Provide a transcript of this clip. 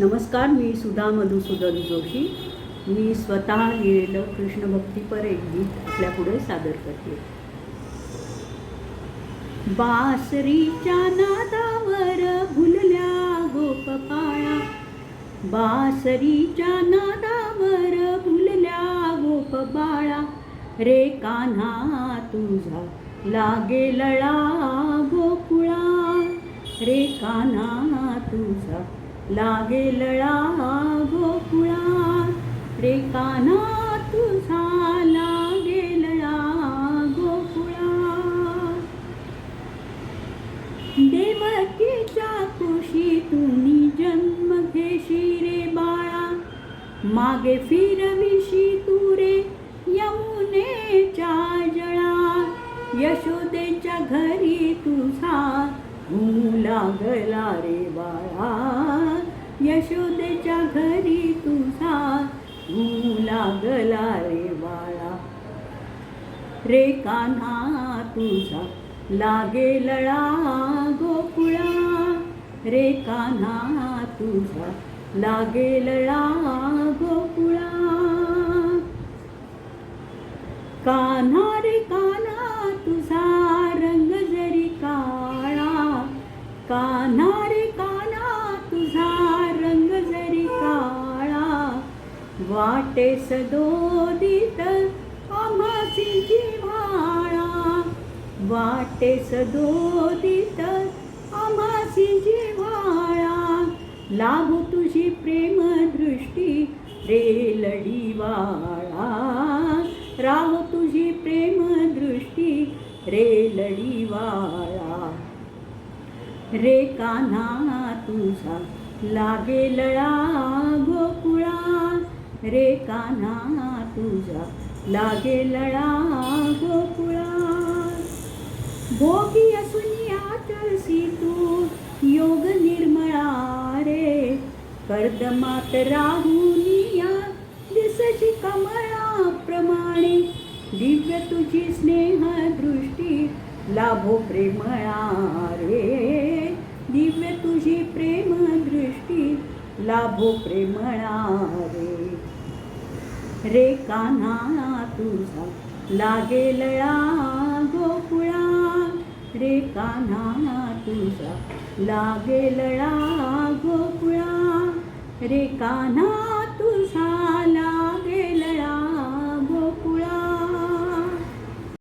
नमस्कार मी सुधा मधुसूदन जोशी. मी स्वतः लिहिलेलं कृष्ण भक्तीपर एक गीत आपल्यापुढे सादर करते. बासरीच्या नादावर भुलल्या गोपपाळा बासरीच्या नादावर भुलल्या गोप बाळा. रे कान्हा तुझा लागे लळा गोकुळा. रे कान्हा तुझा लागे लळा गोकुळा रे काना तुझा लागे लळा गोकुळा देवकीच्या तुम्ही जन्म घेशी रे बाळा मागे फिरविशी तू रे यमुनेच्या जळा. यशोदेच्या घरी तुझा लागला रे बाळा. यशोदेच्या घरी तुझा तू लागला रे बाळा. रे कान्हा तुझा लागे लळा गोकुळा. रे कान्हा तुझा लागे लळा गोकुळा. कान्हा रे कान्हा तुझा रंग जरी काळा. कान्हा रे वाटे सदोदित आम्हासी जिव्हाळा वाटे सदोदित आम्हासी जिव्हाळा लागू तुझी प्रेम दृष्टी रे लढीवाळा राहू तुझी प्रेम दृष्टी रे लढीवाळा रे कान्हा तुझा लागे लळा गोकुळा. रे कान्हा तुझा. लागे लळा गोकुळा. भोगी असून आतळसी तू. योग निर्मळा रे. कर्दमात राहुनिया दिसची कमळाप्रमाणे दिव्य तुझी स्नेह दृष्टी. लाभो प्रेमळा रे. दिव्य तुझी प्रेम दृष्टी. लाभो प्रेमळा रे. रे कान्हा तुझा लागे लळा गोकुळा. रे कान्हा तुझा लागे लळा गोकुळा. रे कान्हा